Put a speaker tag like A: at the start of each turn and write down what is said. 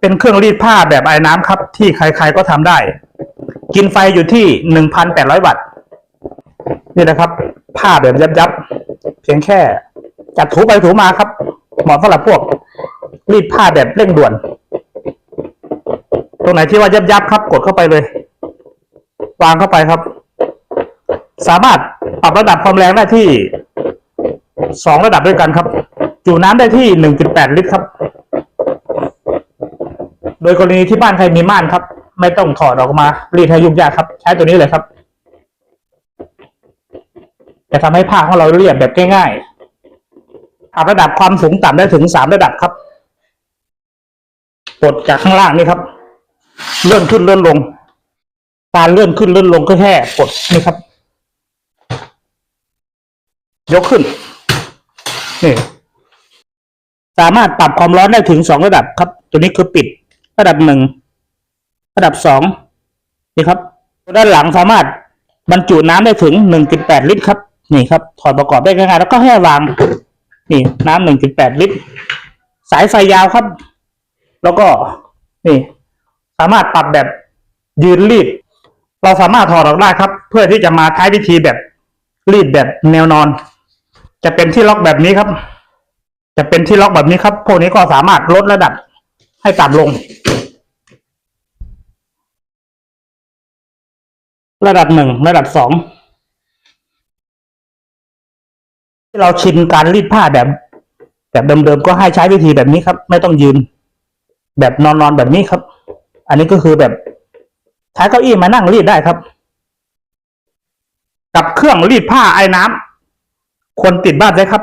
A: เป็นเครื่องรีดผ้าแบบไอ้น้ำครับ ที่ใครๆก็ทำได้ กินไฟอยู่ที่หนึ่งพันแปดร้อยวัตต์ นี่นะครับ ผ้าแบบยับๆ เพียงแค่จัดถูไปถูมาครับ เหมาะสำหรับพวก รีดผ้าแบบเร่งด่วน ตรงไหนที่ว่ายับๆครับ กดเข้าไปเลย วางเข้าไปครับ สามารถปรับระดับความแรงได้ที่สองระดับด้วยกันครับ จุน้ำได้ที่หนึ่งจุดแปดลิตรครับ โดยกรณีที่บ้านใครมีม่านครับ ไม่ต้องถอดออกมารีดให้ยุ่งยากครับ ใช้ตัวนี้เลยครับ จะทำให้ผ้าของเราเรียบแบบง่ายๆปรับระดับความสูงต่ำได้ถึงสามระดับครับกดจากข้างล่างนี่ครับเลื่อนขึ้นเลื่อนลง การเลื่อนขึ้นเลื่อนลงก็แค่กดนี่ครับ ยกขึ้นนี่สามารถปรับความร้อนได้ถึงสองระดับครับ ตัวนี้คือปิด ระดับหนึ่งระดับสองนี่ครับด้านหลังสามารถบรรจุน้ำได้ถึงหนึ่งจุดแปดลิตรครับ นี่ครับ ถอดประกอบได้ง่ายๆแล้วก็แค่วาง นี่น้ำหนึ่งจุดแปดลิตร สายไฟยาวครับ แล้วก็นี่ สามารถปรับแบบยืนรีด เราสามารถถอดออกได้ครับ เพื่อที่จะมาใช้วิธีแบบรีดแบบแนวนอน จะเป็นที่ล็อกแบบนี้ครับ จะเป็นที่ล็อกแบบนี้ครับ พวกนี้ก็สามารถลดระดับให้ต่ำลง ระดับหนึ่งระดับสองที่เราชินการรีดผ้าแบบ แบบเดิมๆก็ให้ใช้วิธีแบบนี้ครับ ไม่ต้องยืน แบบนอนๆแบบนี้ครับ อันนี้ก็คือแบบใช้เก้าอี้มานั่งรีดได้ครับ กับเครื่องรีดผ้าไอ้น้ำควรติดบ้านไว้ครับ